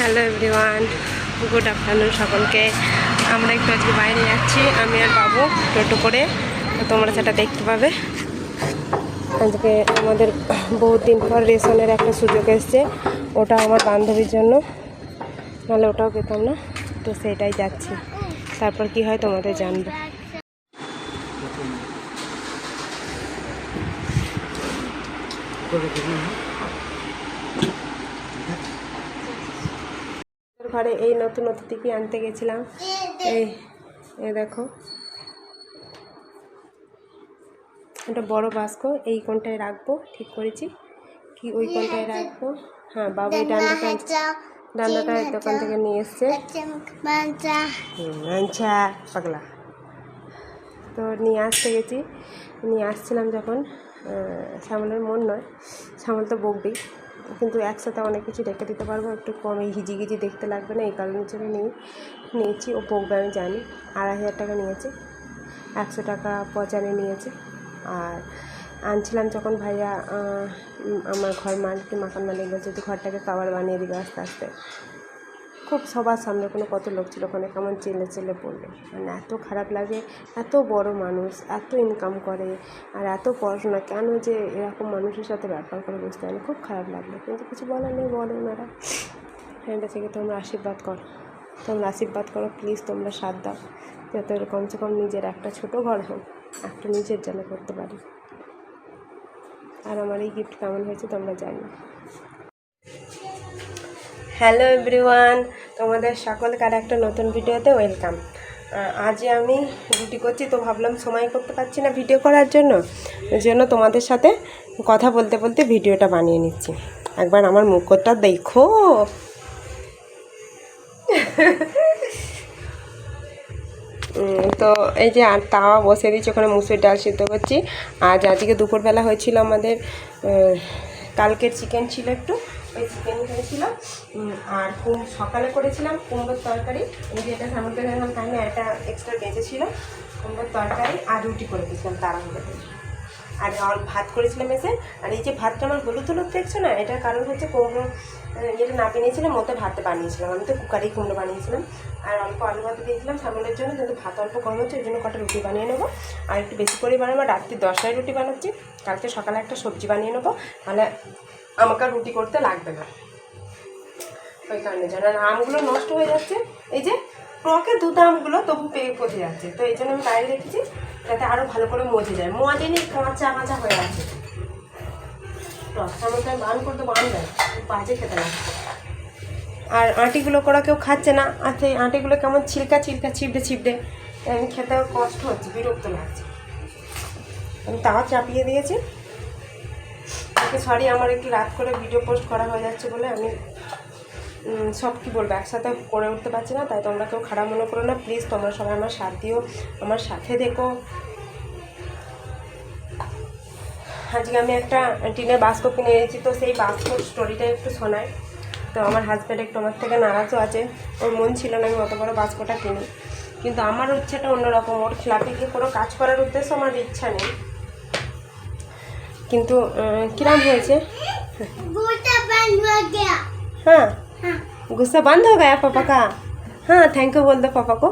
Hello everyone, good afternoon সকলকে। আমরা একটু আজকে বাইরে যাচ্ছি, আমি আর বাবু টোটো করে। তোমরা সেটা দেখতে পাবে। আজকে আমাদের বহুত দিন পর রেশনের একটা সুযোগ এসছে। ওটা আমার বান্ধবীর জন্য। নাহলে ওটাও পেতাম না। তো সেটাই যাচ্ছি। তারপর কি হয় তোমাদের জানব। ঘরে এই নতুন অতিথিকে আনতে গেছিলাম। এই এই দেখো। একটা বড় বাস্ক এই কোনটায় রাখব ঠিক করেছি। কি ওই কোনটায় রাখব? হ্যাঁ বাবু এই ডান্ডাটা ডান্ডাটা দোকান থেকে নিয়ে এসছে। আচ্ছা পাগলা। তো নিয়ে আসতে গেছি। নিয়ে আসছিলাম যখন শ্যামলের মন নয়। শ্যামল তো বকবেই। কিন্তু একসাথে অনেক কিছু রেখে দিতে পারব। একটু কম এই হিজিগিজি দেখতে লাগবে না, এই কারণের জন্য নিয়ে নিয়েছি ও আমি জানি, আড়াই হাজার টাকা নিয়েছে। একশো টাকা পচানে নিয়েছে। আর আনছিলাম যখন ভাইয়া আমার ঘর মালিককে মাকান মালিক বলছে, তুই ঘরটাকে কাবার বানিয়ে দিবে আস্তে আস্তে। খুব সবার সামনে কোনো কত লোক ছিল, ওখানে কেমন চেলে চেলে পড়ল। মানে এত খারাপ লাগে, এত বড় মানুষ, এত ইনকাম করে, আর এত পড়াশোনা, কেন যে এরকম মানুষের সাথে ব্যাপার করে বুঝতে পারি খুব খারাপ লাগল। কিন্তু কিছু বলার নেই, বলো ওনারা। ফ্রেন্ডটা থেকে তোমরা আশীর্বাদ করো। তোমরা আশীর্বাদ করো প্লিজ তোমরা সাথ দাও। যাতে কমসে কম নিজের একটা ছোট ঘর হোক, একটা নিজের জন্য করতে পারি। আর আমার এই গিফট কেমন হয়েছে তোমরা জানো। হ্যালো এভরিওয়ান, তোমাদের সকলকার একটা নতুন ভিডিওতে ওয়েলকাম। আজ আমি রুটি করছি তো ভাবলাম সময় করতে পারছি না ভিডিও করার জন্য, ওই জন্য তোমাদের সাথে কথা বলতে বলতে ভিডিওটা বানিয়ে নিচ্ছি। একবার আমার মুখটা দেখো। তো এই যে আর তাওয়া বসে দিচ্ছি ওখানে মুসুর ডাল সিদ্ধ করছি। আজ আজকে দুপুরবেলা হয়েছিল আমাদের কালকের চিকেন ছিল একটু। ওই চিকেন করেছিল আর কুম সকালে করেছিলাম কুমড়োর তরকারি। এই যে এটা সামনে গেলাম তাই না এটা এক্সট্রা বেঁচেছিল কুমড়োর তরকারি আর রুটি করে দিয়েছিলাম তাড়াহুড়োতে আর ভাত করেছিলাম এসে। আর এই যে ভাতটা আমার হলুদ হলুদ দেখছ না, এটার কারণ হচ্ছে কুমড়ো যেটা না বানিয়েছিলাম মতো ভাতে বানিয়েছিলাম। আমি তো কুকারেই কুমড়ো বানিয়েছিলাম। আর অল্প আলু ভাতে দিয়েছিলাম সামনের জন্য কিন্তু ভাত অল্প কম হচ্ছে, ওই জন্য কটা রুটি বানিয়ে নেব। আর একটু বেশি করে বানাবো রাত্রি দশটায় রুটি বানাচ্ছি। কালকে সকালে একটা সবজি বানিয়ে নেব। তাহলে আমাকে আর রুটি করতে লাগবে না। ওই কারণে যেন আর আমগুলো নষ্ট হয়ে যাচ্ছে। এই যে টকে দুধ আমগুলো তবু পেয়ে পচে যাচ্ছে। তো এই জন্য আমি বাইরে রেখেছি, যাতে আরও ভালো করে মজে যায়। মজে নিয়ে কাঁচা কাঁচা হয়ে আছে। বান বাজে খেতে লাগছে আর আঁটিগুলো করা কেউ খাচ্ছে না, আর সেই আঁটিগুলো কেমন ছিলকা ছিলকা ছিপড়ে ছিপড়ে আমি খেতে কষ্ট হচ্ছে, বিরক্ত লাগছে। আমি তাও চাপিয়ে দিয়েছি। সরি আমার একটু রাত করে ভিডিও পোস্ট করা হয়ে যাচ্ছে বলে আমি সব কি বলব, একসাথে করে উঠতে পারছি না, তাই তোমরা কেউ খারাপ মনে করো না প্লিজ তোমরা সবাই আমার সাথ দিও, আমার সাথে দেখো আজকে আমি একটা টিনের বাস্ক কিনে এনেছি তো সেই বাস্কর স্টোরিটা একটু শোনাই তো আমার হাজব্যান্ড একটু আমার থেকে নারাজও আছে ওর মন ছিল না আমি অত বড় বাস্কটা কিনি কিন্তু আমার ইচ্ছাটা অন্যরকম ওর খেলাপে গিয়ে কোনো কাজ করার উদ্দেশ্য আমার ইচ্ছা নেই কিন্তু আহ, কিরাম হয়েছে हाँ गुस्सा बंद हो गया पापा का हाँ थैंक यू बोल दो पापा को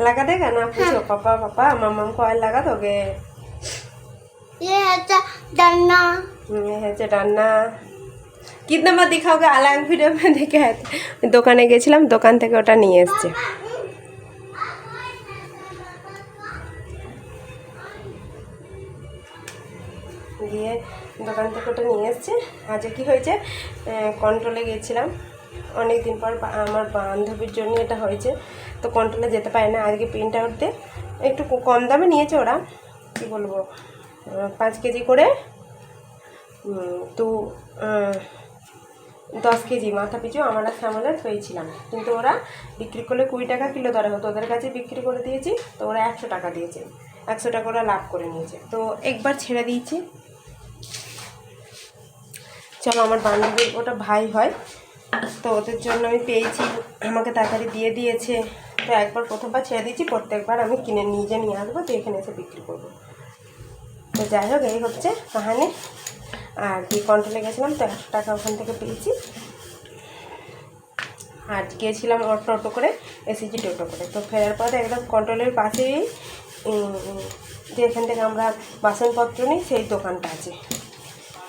लगा देगा ना पूछो पापा पापा मम्मा को ऑयल लगा दोगे हम्म, ये है যে রান্না কিতনা বার দিখাওগে আলাং ভিডিও में দেখে आए थे। দোকানে গেছিলাম দোকান থেকে ওটা নিয়ে এসছে দিয়ে দোকান থেকে ওটা নিয়ে এসছে আজ কি হয়েছে কন্ট্রোলে গিয়েছিলাম অনেক দিন পর আমার বান্ধবীর জন্য এটা হয়েছে। তো কন্ট্রোলে যেতে পারে না আজকে প্রিন্ট আউট দিয়ে একটু কম দামে নিয়েছে ওরা। কি বলব? পাঁচ কেজি করে তো দশ কেজি মাথা পিছু আমার শ্যামলের পেয়েছিলাম কিন্তু ওরা বিক্রি করলে কুড়ি টাকা কিলো দরে হতো। ওদের কাছে বিক্রি করে দিয়েছি, তো ওরা একশো টাকা দিয়েছে। একশো টাকা ওরা লাভ করে নিয়েছে। তো একবার ছেড়ে দিয়েছি। চলো, আমার বান্ধবীর ওটা ভাই হয়। তো ওদের জন্য আমি পেয়েছি আমাকে তাড়াতাড়ি দিয়ে দিয়েছে। তো একবার প্রথমবার ছেড়ে দিয়েছি প্রত্যেকবার আমি কিনে নিজে নিয়ে আসব তো এখানে এসে বিক্রি করব। তো যাই হোক এই হচ্ছে কাহানি। আর কি কন্ট্রোলে গেছিলাম তো একশো টাকা ওখান থেকে পেয়েছি। আর গিয়েছিলাম অটো অটো করে এসেছি টোটো করে। তো ফেরার পরে একদম কন্ট্রোলের পাশেই উম, যেখান থেকে আমরা বাসনপত্র নিই সেই দোকানটা আছে।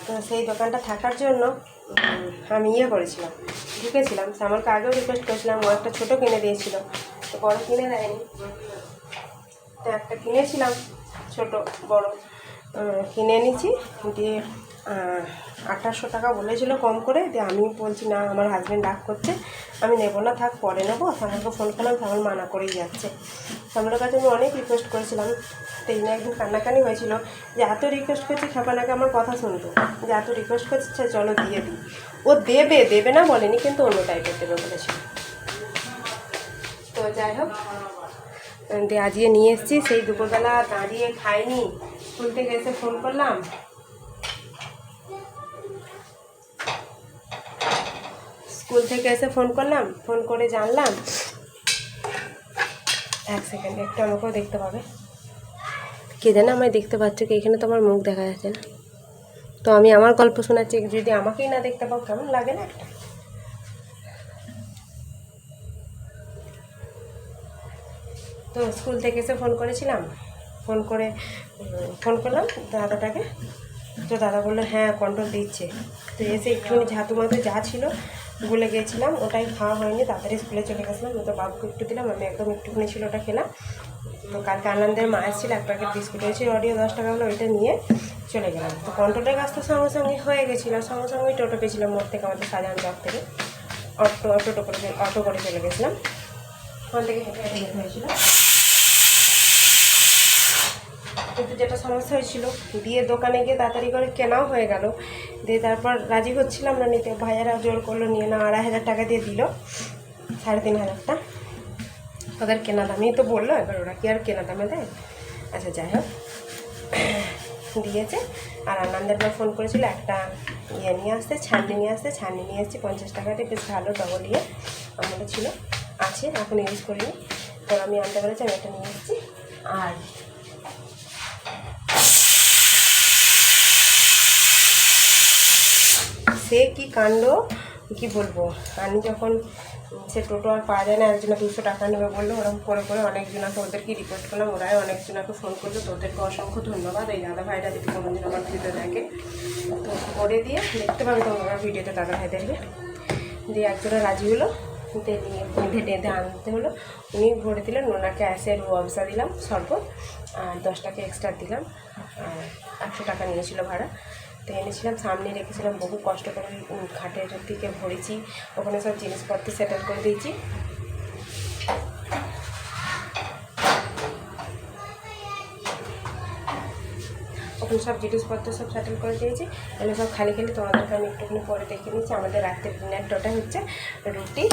তো সেই দোকানটা থাকার জন্য আমি ইয়ে করেছিলাম, ঢুকেছিলাম। শ্যামলকে আগেও রিকোয়েস্ট করেছিলাম, ও একটা ছোটো কিনে দিয়েছিল, তো বড় কিনে দেয়নি। তো একটা কিনেছিলাম, ছোট, বড়। কিনে এনেছি, দিয়ে আঠাশশো টাকা বলেছিল কম করে, দিয়ে আমি বলছি, না, আমার হাজব্যান্ড ডাক করছে, আমি নেব না, থাক, পরে নেব। শ্যামলকে ফোন করলাম শ্যামল মানা করেই যাচ্ছে। শ্যামলের কাছে আমি অনেক রিকোয়েস্ট করেছিলাম। তো এই একদিন কান্নাকানি হয়েছিল। যে এত রিকোয়েস্ট করছি খাপানাকে আমার কথা শুনতো যে এত রিকোয়েস্ট করছে চলো দিয়ে দিই। ও দেবে দেবে না বলেনি, কিন্তু অন্য টাইপের দেবে বলেছিল। তো যাই হোক দিয়ে আজকে নিয়ে এসেছি। সেই দুপুরবেলা দাঁড়িয়ে খাইনি। স্কুল থেকে এসে ফোন করলাম। স্কুল থেকে এসে ফোন করলাম, ফোন করে জানলাম। এক সেকেন্ড একটু আমাকেও দেখতে পাবে। কে জানে আমায় দেখতে পাচ্ছ কি, এখানে তো আমার মুখ দেখা যাচ্ছে না। তো আমি আমার গল্প শোনাচ্ছি, যদি আমাকেই না দেখতে পাও, কেমন লাগে না একটা? তো স্কুল থেকে এসে ফোন করেছিলাম। ফোন করে, ফোন করলাম দাদাটাকে। তো দাদা বলল হ্যাঁ কন্ট্রোল দিচ্ছে। তো এসে একটুখানি ঝাঁতু মাতু যা ছিল ভুলে গিয়েছিলাম, ওটাই খাওয়া হয়নি, তাড়াতাড়ি স্কুলে চলে গেছিলাম তো বাবুকে একটু দিলাম, আমি একদম একটুখানি ছিল ওটা খেলাম। তো কালকে আনন্দের মা এসেছিল, এক প্যাকেট বিস্কুট হয়েছিল অডিও দশ টাকা হলো, ওইটা নিয়ে চলে গেলাম। তো কন্ট্রোলের কাজ তো সঙ্গে সঙ্গে হয়ে গেছিল সঙ্গে সঙ্গেই টোটো পেয়েছিলাম মোড় থেকে আমাদের সাজান চক থেকে। অটো অটো করে অটো করে চলে গেছিলাম। ওখান থেকে হেঁটে হেঁটে হয়েছিল কিন্তু যেটা সমস্যা হয়েছিল, দিয়ে দোকানে গিয়ে তাড়াতাড়ি করে কেনাও হয়ে গেল। দিয়ে তারপর রাজি হচ্ছিলাম না, নিতে ভাইয়ারা জোর করল, নিয়ে না আড়াই হাজার টাকা দিয়ে দিল, সাড়ে তিন হাজারটা। ওদের কেনা দামেই তো বলল, এবার ওরা কি আর কেনা দামে দেয়? আচ্ছা যাই হোক। দিয়েছে, আর আনন্দের ফোন করেছিল, একটা ইয়ে নিয়ে আসতে ছাননি নিয়ে আসতে ছাননি নিয়ে এসেছি, পঞ্চাশ টাকাতে, বেশ ভালো ডবল ইয়ে আমাদের ছিল। আছে, এখন ইউজ করিনি। তো আমি আনতে পেরেছি, আমি এটা নিয়ে এসেছি। আর সে কি কাণ্ড? কি বলব? আমি যখন, সে টোটো আর পাওয়া যায় না একজনে দুশো টাকা নেবে বলল ওরকম করে করে অনেকজনকে ওদেরকে রিকোয়েস্ট করলাম। ওরাই অনেকজনকে ফোন করল। তো ওদেরকে অসংখ্য ধন্যবাদ। এই দাদা ভাইটা যদি কোনোদিন আমার ভিডিও দেখে, তো করে দিয়ে দেখতে পাবে তোমরা ভিডিওতে দাদা ভাইদেরকে দিয়ে একজনে রাজি হলো। নিয়ে বেঁধে টেঁধে আনতে হলো। উনি ভরে দিলেন, ওনাকে অ্যাসের ওয়াবসা দিলাম, শরবত। আর দশ টাকা এক্সট্রা দিলাম। আর একশো টাকা নিয়েছিল ভাড়া। তো এনেছিলাম সামনে রেখেছিলাম, বহু কষ্ট করে খাটের দিকে ভরেছি। ওখানে সব জিনিসপত্র সেটেল করে দিয়েছি। ওখানে সব জিনিসপত্র সব সেটেল করে দিয়েছি। এগুলো সব খালি খালি তোমাদেরকে আমি একটুখানি পরে দেখে নিচ্ছি আমাদের রাত্রের ডিনারটা হচ্ছে রুটি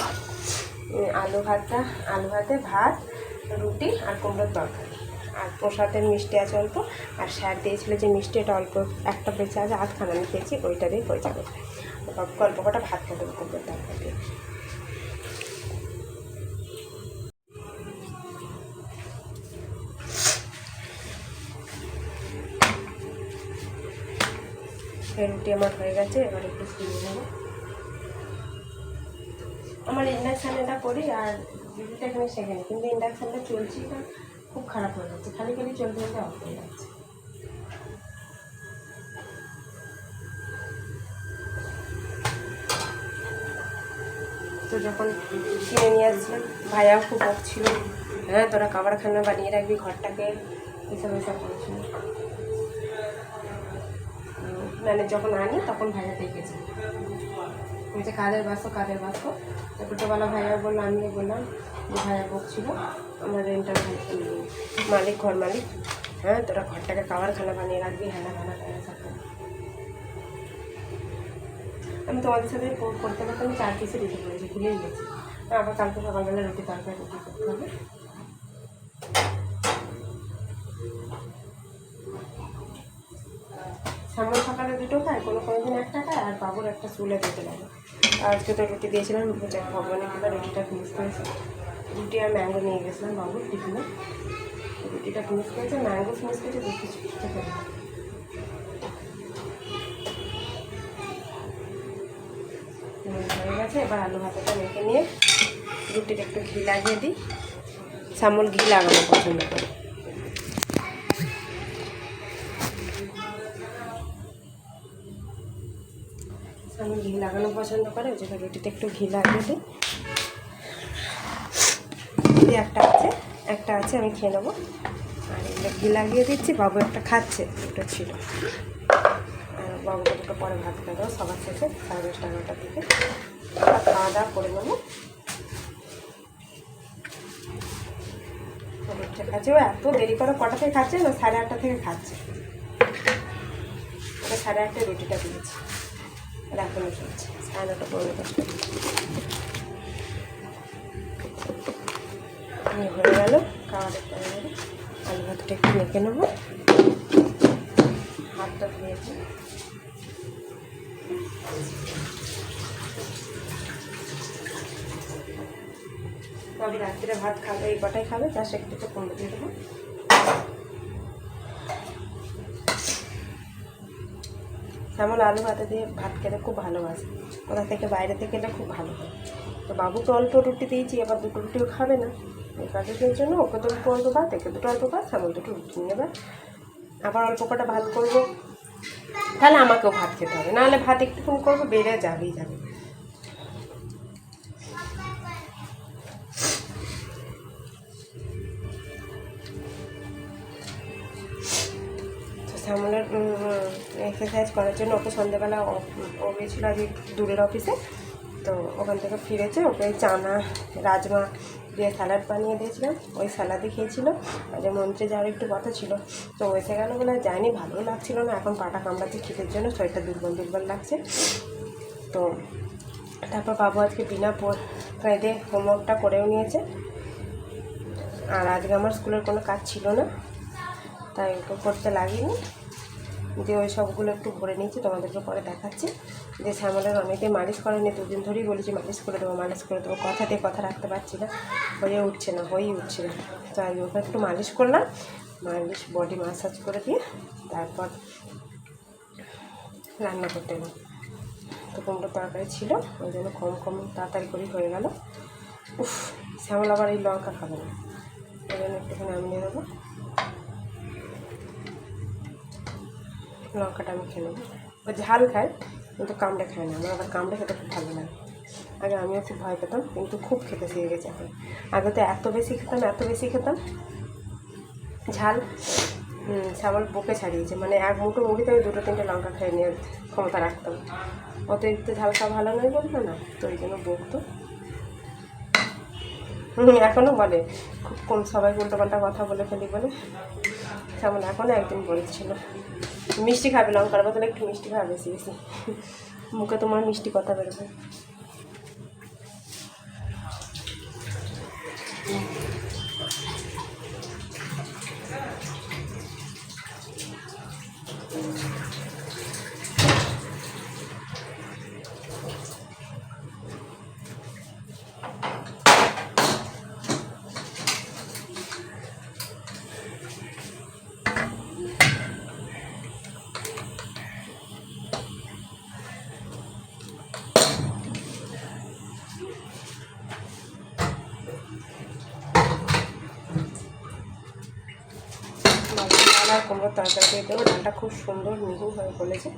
আলু ভাতটা আলু ভাতে ভাত, রুটি আর কুমড়োর তরকারি। আর প্রসাদের মিষ্টি আছে অল্প, আর স্যার দিয়েছিল যে মিষ্টি এটা অল্প একটা বেঁচে আছে, আধখানা আমি খেয়েছি, ওইটা দিয়ে হয়ে যাবে। অল্প কটা ভাত খেতে হবে তরকারি দিয়ে রুটি আমার হয়ে গেছে, এবার একটু ফুলিয়ে নেব। আমার ইন্ডাকশানেটা করি, আর রুটিটা এখানে শেখেনি কিন্তু ইন্ডাকশানটা চলছে না। খারাপ হয়ে যাচ্ছে। খালি খালি চলতে চলতে অফ হয়ে যাচ্ছে। তো যখন কিনে নিয়ে আসছিলাম ভাইয়াও খুব ছিল হ্যাঁ তোরা কাবারখানা বানিয়ে রাখবি, ঘরটাকে এসব এসব করেছিল মানে যখন আনি, তখন ভাইয়া দেখেছে বলছে কাদের বাসো কাদের বাসো। তো ছোটোবেলা ভাইয়া বলল, আমিও বললাম যে ভাইয়া বকছিল। আমার রেন্টার মালিক, ঘর মালিক। হ্যাঁ তোরা ঘরটাকে কাবার খানা বানিয়ে রাখবি হ্যাঁ খানা খানা করে। আমি তোমাদের সাথে করতে করতে আমি চার পিসে রুটি করেছি, ভুলেই গেছি। আবার কালকে সকালবেলা রুটি তরকারি, রুটি করতে হবে। সামনে সকালে দুটো খায়, কোনো কোনো দিন একটা খায়, আর বাবুর একটা চুলে দিতে লাগে। আর তো রুটি দিয়েছিলাম যাক ভগবানে আমরা রুটিটা ফিনিশ করেছি। রুটি আর ম্যাঙ্গো নিয়ে গেছিলাম বাবুর টিফিনে। রুটিটা ফিনিশ করেছে, ম্যাঙ্গো ফিনিশ করেছে বেশ কিছু খেতে পারি এবার আলু ভাতাটা মেখে নিয়ে রুটির একটু ঘি লাগিয়ে দিই। সামল ঘি লাগানো পছন্দ করে। সামল ঘি লাগানো পছন্দ করে, ওই জন্য রুটিতে একটু ঘি লাগিয়ে দিই। একটা আছে একটা আছে, আমি খেয়ে নেব। আর এগুলো ঘি লাগিয়ে দিচ্ছি, বাবু একটা খাচ্ছে, দুটো ছিল। আর বাবুকে দুটো পরে ভাত খেয়ে দেবো সবার শেষে সাড়ে দশটা, এগারোটার দিকে। খাওয়া দাওয়া করে নেব। খাচ্ছে ও এত দেরি করে কটা থেকে খাচ্ছে? না সাড়ে আটটা থেকে খাচ্ছে। সাড়ে আটটায় রুটিটা দিয়েছি। এখনও চলছে সাড়ে নটা পনেরো হয়ে গেল, খাওয়া দেখতে হবে আলু ভাতটা একটু মেখে নেব। হাতটা ধুয়েছি তবে রাত্রে ভাত খাবে, এই কটাই খাবে, তার একটু তো কমে দিয়ে দেবো শ্যামল আলু ভাতে দিয়ে ভাত খেতে খুব ভালোবাসে। কোথা থেকে বাইরে থেকে এটা খুব ভালো হয়। তো বাবুকে অল্প রুটি দিয়েছি, এবার দুটো রুটিও খাবে না। এই কাজের জন্য ওকে তো দুটো অল্প ভাত, একে দুটো অল্প ভাত, শ্যামল দুটো রুটি এবার আবার অল্প কটা ভাত করব। তাহলে আমাকেও ভাত খেতে হবে। নাহলে ভাত একটুক্ষণ করব, বেড়ে যাবেই যাবে। শ্যামলের এক্সারসাইজ করার জন্য ওকে সন্ধ্যেবেলা ও- গেছিল আজ দূরের অফিসে তো ওখান থেকে ফিরেছে, ওকে ওই চানা, রাজমা দিয়ে স্যালাড বানিয়ে দিয়েছিলাম। ওই স্যালাডই খেয়েছিল। আর যে মন্ত্রে যাওয়ার একটু কথা ছিল। তো ও এসে গেলো বলে যায়নি ভালোও লাগছিল না। এখন পাটা কামড়াচ্ছে খিদের জন্য, শরীরটা দুর্বল দুর্বল লাগছে। তো তারপর বাবু আজকে বিনা কায়দে হোমওয়ার্কটা করেও নিয়েছে। আর আজকে আমার স্কুলের কোনো কাজ ছিল না। তাই করতে লাগেনি। দিয়ে ওই সবগুলো একটু ভরে নিয়েছি, তোমাদেরকে পরে দেখাচ্ছি। যে শ্যামলের অনেকে মালিশ করেনি দুদিন ধরেই বলেছি মালিশ করে দেবো, মালিশ করে দেবো। কথা দিয়ে কথা রাখতে পারছি না, হয়ে উঠছে না, হয়েই উঠছে। না তো আমি ওকে একটু মালিশ করলাম, মালিশ বডি মাসাজ করে দিয়ে তারপর রান্না করতে এলাম। তো কুমড়ো তরকারি ছিল, ওই জন্য কম কম তাড়াতাড়ি করেই হয়ে গেল। উফ, শ্যামল আবার এই লঙ্কা খাবে না। ওই জন্য একটুখানি আমি নিয়ে নেব। লঙ্কাটা আমি খেয়ে নেব। ও ঝাল খায়, কিন্তু কামড়ে খায় না। আমার আবার কামড়ে খেতে খুব ভালো লাগে। আগে আমিও খুব ভয় পেতাম, কিন্তু খুব খেতে শিখে গেছে এখন। আগে তো এত বেশি খেতাম, এত বেশি খেতাম। ঝাল শ্যামল বুকে ছাড়িয়েছে। মানে এক মুঠো মুড়িতে আমি দুটো তিনটে লঙ্কা খেয়ে নিয়ে ক্ষমতা রাখতাম। অতিরিক্ত ঝাল খাওয়া ভালো নয় বলতো না, তো ওই জন্য বকতো এখনও বলে, খুব কম সবাই উল্টোপাল্টা কথা বলে ফেলি বলে। তেমন এখনও একদিন বলেছিল। মিষ্টি খাবে লঙ্কার বদলে একটু মিষ্টি খাবে বেশি বেশি। মুখে তোমার মিষ্টি কথা বেরোবে। কুমড়োর তরকারি দিয়ে দেবো। ডালটা খুব সুন্দর মিহি হয়ে বলেছে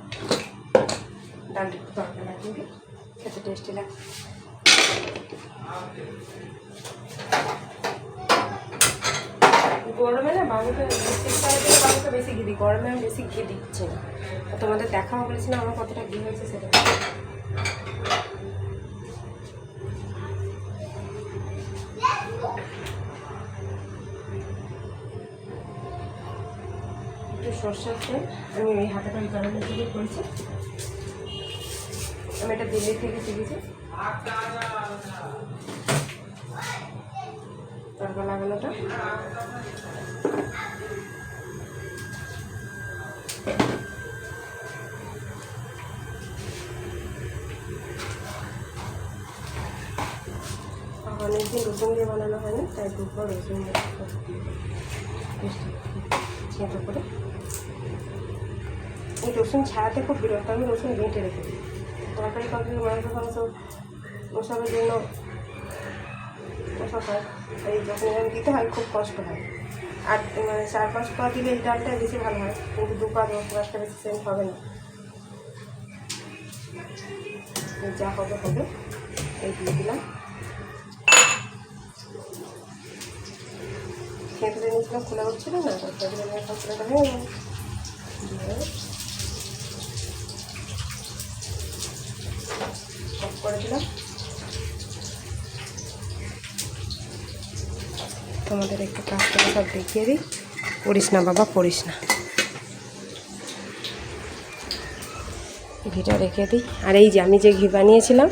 ডালটা একটু তরকারি লাগিয়ে খেতে টেস্টি লাগে। গরমে না বাবুকে বাবুকে বেশি ঘি দিই। গরমে আমি বেশি ঘি দিচ্ছি না। তোমাদের দেখাও বলেছি না আমার কতটা ঘি হয়েছে সেটা। সর্ষের তেল আমি এই হাতে করে গরমের দিকে করেছি। আমি এটা দিল্লি থেকে শিখেছি তরকা লাগানোটা। অনেকদিন রসুন দিয়ে বানানো হয় না তাই দুপুর রসুন দিয়ে করে। এই রসুন ছাড়াতে খুব বিরক্ত, আমি রসুন বেঁটে রেখে দিই। তরকারি তরকারি মাংস ফাংস ওসবের জন্য ওসব হয়। এই যখন এরকম দিতে হয়, খুব কষ্ট হয়। আর মানে চার পাঁচ পা দিলে এই ডালটা বেশি ভালো হয়, কিন্তু দু পা, দশ পাঁচটা বেশি সেন্ট হবে না। যা হবে হবে, এই দিয়ে দিলাম। খেতে নিয়েছিলাম খোলা হচ্ছিল না তারপরে আমি খোলাটা হয়ে গেল। দিয়ে করে দিলাম তোমাদের একটু কাজ করে সব দেখিয়ে দিই। পড়িস না বাবা পড়িস না ঘিটা রেখে দিই। আর এই যে আমি যে ঘি বানিয়েছিলাম,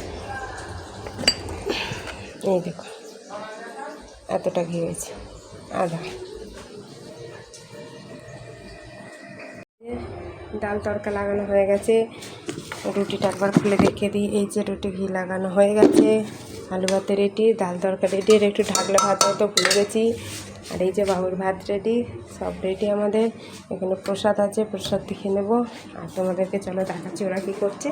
এই দেখো, এতটা ঘি হয়েছে। আধা ডাল তড়কা লাগানো হয়ে গেছে। রুটিটা একবার খুলে রেখে দিই। এই যে রুটি ঘি লাগানো হয়ে গেছে। আলু ভাতে রেডি, ডাল তরকারি রেডি, আর একটু ঢাকলা ভাত তো ভুলে গেছি। আর এই যে বাবুর ভাত রেডি, সব রেডি আমাদের। এখানে প্রসাদ আছে, প্রসাদ দেখে নেব। আর তোমাদেরকে চলো দেখাচ্ছি ওরা কী করছে।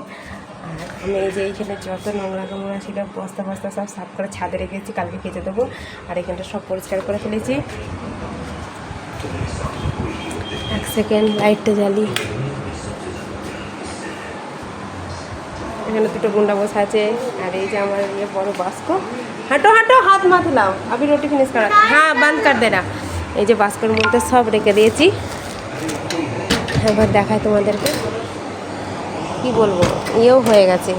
আর আমি এই যে এইখানে যত নোংরা নোংরা ছিল, বস্তা বস্তা সব সাফ করে ছাদে রেখেছি, কালকে খেতে দেবো। আর এখানটা সব পরিষ্কার করে ফেলেছি। এক সেকেন্ড, লাইটটা জ্বালি। এখানে দুটো গুন্ডা বসে আছে। আর এই যে আমার ইয়ে বড় বাস্ক। হাঁটো হাঁটো, হাত মাথে লাও আবি রুটি ফিনিশ করা হ্যাঁ বন্ধ কর দে না। এই যে বাস্কর মধ্যে সব রেখে দিয়েছি। এবার দেখায় তোমাদেরকে। কি বলব? ইয়েও হয়ে গেছে।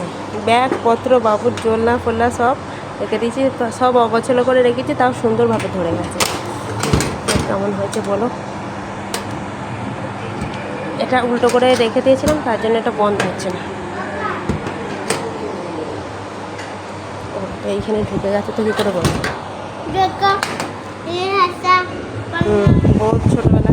ব্যাগ, পত্র, বাবুর জোল্লা ফোল্লা সব রেখে দিয়েছি। সব অগোছলো করে রেখেছি, তাও সুন্দরভাবে ধরে গেছে। কেমন হয়েছে বলো? এটা উল্টো করে রেখে দিয়েছিলাম, তার জন্য এটা বন্ধ হচ্ছে না ও, এইখানে ঢুকে গেছে তো কী করে বলব ছোটবেলা